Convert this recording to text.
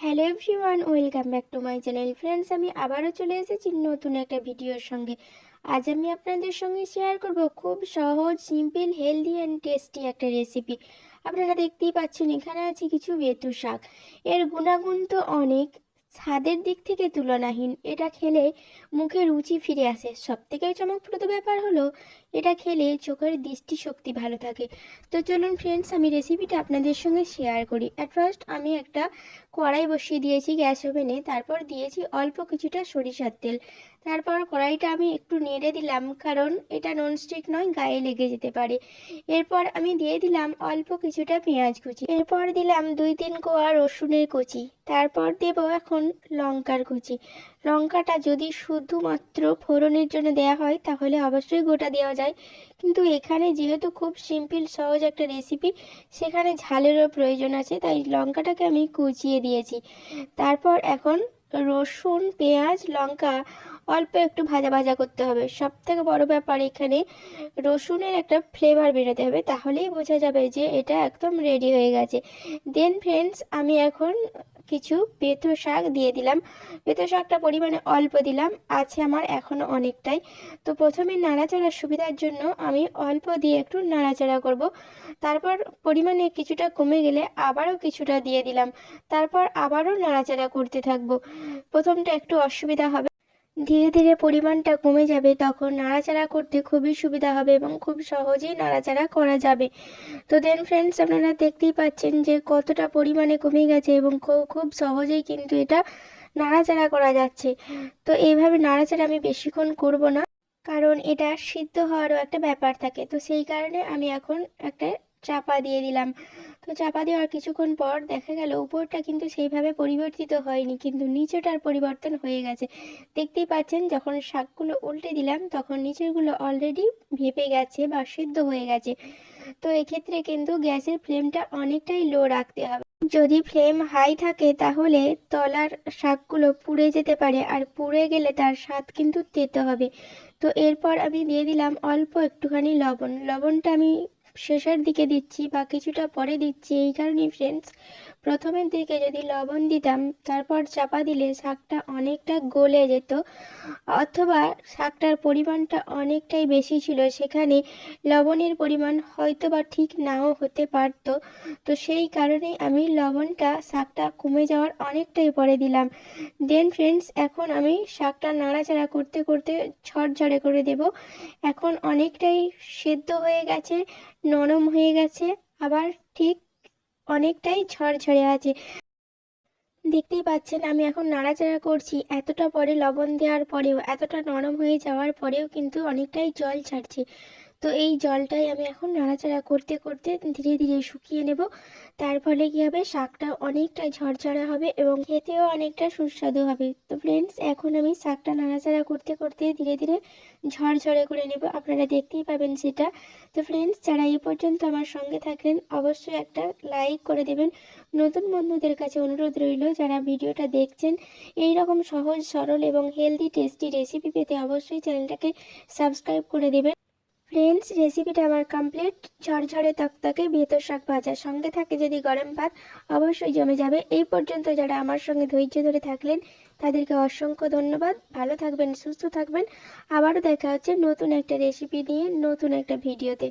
Hello everyone, welcome back to my channel. Friends, আমি আবারও চলে এসেছি নতুন একটা ভিডিওর সঙ্গে। আজ আমি আপনাদের সঙ্গে শেয়ার করব খুব সহজ সিম্পল হেলদি অ্যান্ড টেস্টি একটা রেসিপি আপনারা দেখতেই পাচ্ছেন, এখানে আছে কিছু বেতু শাক। এর গুণাগুণ তো অনেক। স্বাদের দিক থেকে তুলনাহীন। এটা খেলে মুখে রুচি ফিরে আসে। সব থেকে চমকপ্রদ ব্যাপার হলো, এটা খেলে চোখের দৃষ্টিশক্তি ভালো থাকে। তো চলুন ফ্রেন্ডস আমি রেসিপিটা আপনাদের সঙ্গে শেয়ার করি। অ্যাট ফার্স্ট আমি একটা কড়াই বসিয়ে দিয়েছি গ্যাস ওভেনে। তারপর দিয়েছি অল্প কিছুটা সরিষার তেল। তারপর কড়াইটা আমি একটু নেড়ে দিলাম, কারণ এটা ননস্টিক নয়, গায়ে লেগে যেতে পারে। এরপর আমি দিয়ে দিলাম অল্প কিছুটা পেঁয়াজ কুচি। এরপর দিলাম দুই তিন কোয়া রসুনের কুচি। তারপর দেব এখন লঙ্কার কুচি। লঙ্কাটা যদি শুধুমাত্র ফোড়নের জন্য দেওয়া হয়, তাহলে অবশ্যই গোটা দেওয়া যায়। কিন্তু এখানে যেহেতু খুব সিম্পল, সহজ একটা রেসিপি সেখানে ঝালেরও প্রয়োজন আছে, তাই লঙ্কাটাকে আমি কুচিয়ে দিয়েছি। তারপর এখন রসুন, পেঁয়াজ, লঙ্কা, অল্প একটু ভাজা ভাজা করতে হবে। সব থেকে বড় ব্যাপার এখানে রসুনের একটা ফ্লেভার বেরোতে হবে। তাহলেই বোঝা যাবে যে এটা একদম রেডি হয়ে গেছে। দেন ফ্রেন্ডস আমি এখন কিছু পেঁথো শাক দিয়ে দিলাম। পেঁথো শাকটা পরিমাণে অল্প দিলাম, আছে আমার এখনও অনেকটাই। তো প্রথমে নাড়াচাড়ার সুবিধার জন্য আমি অল্প দিয়ে একটু নাড়াচাড়া করব। তারপর পরিমাণে কিছুটা কমে গেলে আবারও কিছুটা দিয়ে দিলাম। তারপর আবারও নাড়াচাড়া করতে থাকব। প্রথমটা একটু অসুবিধা হবে। ধীরে ধীরে পরিমাণটা কমে যাবে, তখন নাড়াচাড়া করতে খুবই সুবিধা হবে এবং খুব সহজেই নাড়াচাড়া করা যাবে। তো দেন ফ্রেন্ডস আপনারা দেখতেই পাচ্ছেন যে কতটা পরিমাণে কমে গেছে এবং খুব সহজেই কিন্তু এটা নাড়াচাড়া করা যাচ্ছে। তো এইভাবে নাড়াচাড়া আমি বেশিক্ষণ করব না, কারণ এটা সিদ্ধ হওয়ারও একটা ব্যাপার থাকে। তো সেই কারণে আমি এখন একটা চাপা দিয়ে দিলাম। তো চাপা দেওয়ার কিছুক্ষণ পর দেখা গেল উপরটা কিন্তু সেইভাবে পরিবর্তিত হয়নি, কিন্তু নিচেটার পরিবর্তন হয়ে গেছে। দেখতেই পাচ্ছেন, যখন শাকগুলো উল্টে দিলাম, তখন নিচেরগুলো অলরেডি ভেপে গেছে বা সিদ্ধ হয়ে গেছে। তো এক্ষেত্রে কিন্তু গ্যাসের ফ্লেমটা অনেকটাই লো রাখতে হবে। যদি ফ্লেম হাই থাকে, তাহলে তলার শাকগুলো পুড়ে যেতে পারে, আর পুড়ে গেলে তার স্বাদ কিন্তু তেতে হবে। তো এরপর আমি দিয়ে দিলাম অল্প একটুখানি লবণ। লবণটা আমি শেষের দিকে দিচ্ছি বা কিছুটা পরে দিচ্ছি। এই কারণেই ফ্রেন্ডস প্রথমের দিকে যদি লবণ দিতাম, তারপর চাপা দিলে শাকটা অনেকটা গলে যেত। অথবা শাকটার পরিমাণটা অনেকটাই বেশি ছিল, সেখানে লবণের পরিমাণ হয়তো বা ঠিক নাও হতে পারত। তো সেই কারণেই আমি লবণটা, শাকটা কমে যাওয়ার অনেকটাই পরে দিলাম। দেন ফ্রেন্ডস এখন আমি শাকটা নাড়াচাড়া করতে করতে ঝড়ঝড়ে করে দেব। এখন অনেকটাই সেদ্ধ হয়ে গেছে। নরম হয়ে গেছে, আবার ঠিক অনেকটাই ঝরঝরে আছে। দেখতেই পাচ্ছেন, আমি এখন নাড়াচাড়া করছি। এতটা পরে লবণ দেওয়ার পরেও, এতটা নরম হয়ে যাওয়ার পরেও কিন্তু অনেকটাই জল ছাড়ছে। তো এই জলটাই আমি এখন নাড়াচাড়া করতে করতে ধীরে ধীরে শুকিয়ে নেব। তার ফলে কী হবে? শাকটা অনেকটা ঝরঝরা হবে এবং খেতেও অনেকটা সুস্বাদু হবে। তো ফ্রেন্ডস এখন আমি শাকটা নাড়াচাড়া করতে করতে ধীরে ধীরে ঝরঝরে করে নেব। আপনারা দেখতেই পাবেন সেটা। তো ফ্রেন্ডস যারা এই পর্যন্ত আমার সঙ্গে থাকেন অবশ্যই একটা লাইক করে দেবেন। নতুন বন্ধুদের কাছে অনুরোধ রইল, যারা ভিডিওটা দেখছেন এই রকম সহজ, সরল এবং হেলদি টেস্টি রেসিপি পেতে অবশ্যই চ্যানেলটাকে সাবস্ক্রাইব করে দেবেন। ফ্রেন্ডস রেসিপিটা আমার কমপ্লিট ঝরঝরে তকতকে বেতর শাক ভাজা সঙ্গে থাকে যদি গরম ভাত, অবশ্যই জমে যাবে। এই পর্যন্ত যারা আমার সঙ্গে ধৈর্য ধরে থাকলেন, তাদেরকে অসংখ্য ধন্যবাদ। ভালো থাকবেন, সুস্থ থাকবেন। আবারও দেখা হচ্ছে নতুন একটা রেসিপি নিয়ে, নতুন একটা ভিডিওতে।